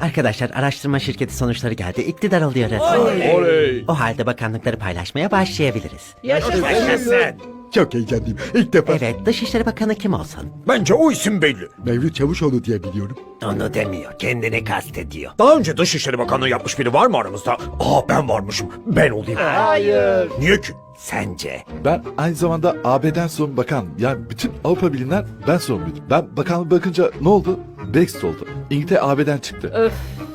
Arkadaşlar araştırma şirketi sonuçları geldi. İktidar alıyor resmen. Oley. O halde bakanlıkları paylaşmaya başlayabiliriz. Yaşasın. Çok heyecanlıyım. İlk defa Evet Dışişleri Bakanı kim olsun? Bence o isim belli. Mevlüt Çavuşoğlu diye biliyorum. Onu demiyor. Kendini kastediyor. Daha önce Dışişleri Bakanlığı yapmış biri var mı aramızda? Aa ben varmışım. Ben olayım. Hayır. Niye ki? Sence? Ben aynı zamanda AB'den sorumlu bakan. Yani bütün Avrupa Birliği'nden ben sorumluydum. Ben bakanlık bakınca ne oldu? Brexit oldu. İngiltere AB'den çıktı. Öf.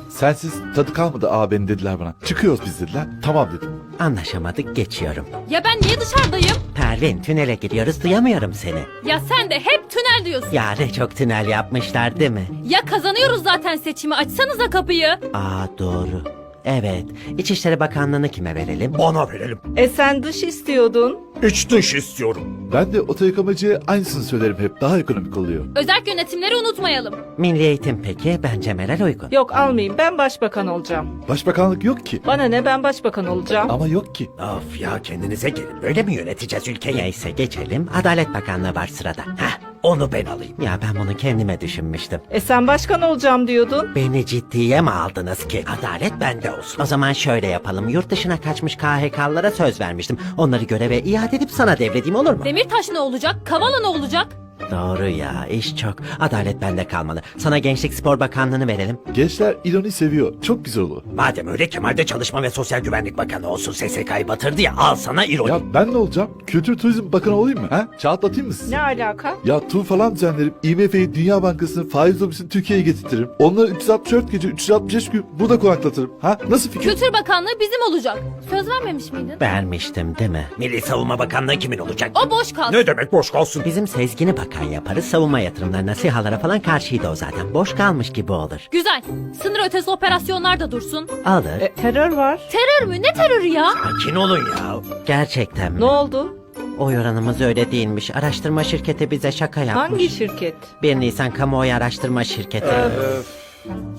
Sensiz tadı kalmadı AB'nin dediler bana. Çıkıyoruz biz dediler. Tamam dedim. Anlaşamadık geçiyorum. Ya ben niye dışarıdayım? Pervin tünele giriyoruz duyamıyorum seni. Ya sen de hep tünel diyorsun. Ya ne çok tünel yapmışlar değil mi? Ya kazanıyoruz zaten seçimi. Açsanıza kapıyı. Aa doğru. Evet. İçişleri Bakanlığı'nı kime verelim? Bana verelim. E sen dış istiyordun. İç dış istiyorum. Ben de oto yıkamacıya aynısını söylerim hep. Daha ekonomik oluyor. Özerk yönetimleri unutmayalım. Milli eğitim peki? Bence Meral uygun. Yok almayayım ben başbakan olacağım. Başbakanlık yok ki. Bana ne ben başbakan olacağım. Ama yok ki. Of ya kendinize gelin. Böyle mi yöneteceğiz ülkeyi? Neyse geçelim. Adalet Bakanlığı var sırada. Heh, onu ben alayım. Ya ben bunu kendime düşünmüştüm. E sen başkan olacağım diyordun. Beni ciddiye mi aldınız ki? Adalet bende olsun. O zaman şöyle yapalım. Yurt dışına kaçmış KHK'lılara söz vermiştim. Onları göreve iade edip sana devredeyim olur mu? Demirtaş ne olacak? Kavala ne olacak? Doğru ya iş çok. Adalet bende kalmalı. Sana Gençlik Spor Bakanlığı'nı verelim. Gençler ironi seviyor. Çok güzel olur. Madem öyle Kemal'de Çalışma ve Sosyal Güvenlik Bakanı olsun SSK'yı batırdı ya al sana ironi. Ya ben ne olacağım? Kültür Turizm Bakanı olayım mı? Ha? Çağatlatayım mı sizi? Ne alaka? Ya tur falan düzenlerim. IMF'yi, Dünya Bankası'nı, faiz lobisini Türkiye'ye getirtirim. Onları 364 gece, 365 gün burada konaklatırım. Ha? Nasıl fikir? Kültür Bakanlığı bizim olacak. Söz vermemiş miydin? Vermiştim değil mi? Milli Savunma Bakanlığı kimin olacak? O boş kalsın. Ne demek boş kalsın? Bizim Sezgin'i bakan yaparız. Savunma yatırımlarına, SİHA'lara falan karşıydı o zaten. Boş kalmış gibi olur. Güzel. Sınır ötesi operasyonlar da dursun. Alır. E, terör var. Terör mü? Ne terörü ya? Sakin olun ya. Gerçekten mi? Ne oldu? Oy oranımız öyle değilmiş. Araştırma şirketi bize şaka yapmış. Hangi şirket? 1 Nisan Kamuoyu Araştırma Şirketi.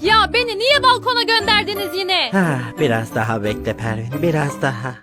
Ya beni niye balkona gönderdiniz yine? Ha, biraz daha bekle Pervin, biraz daha.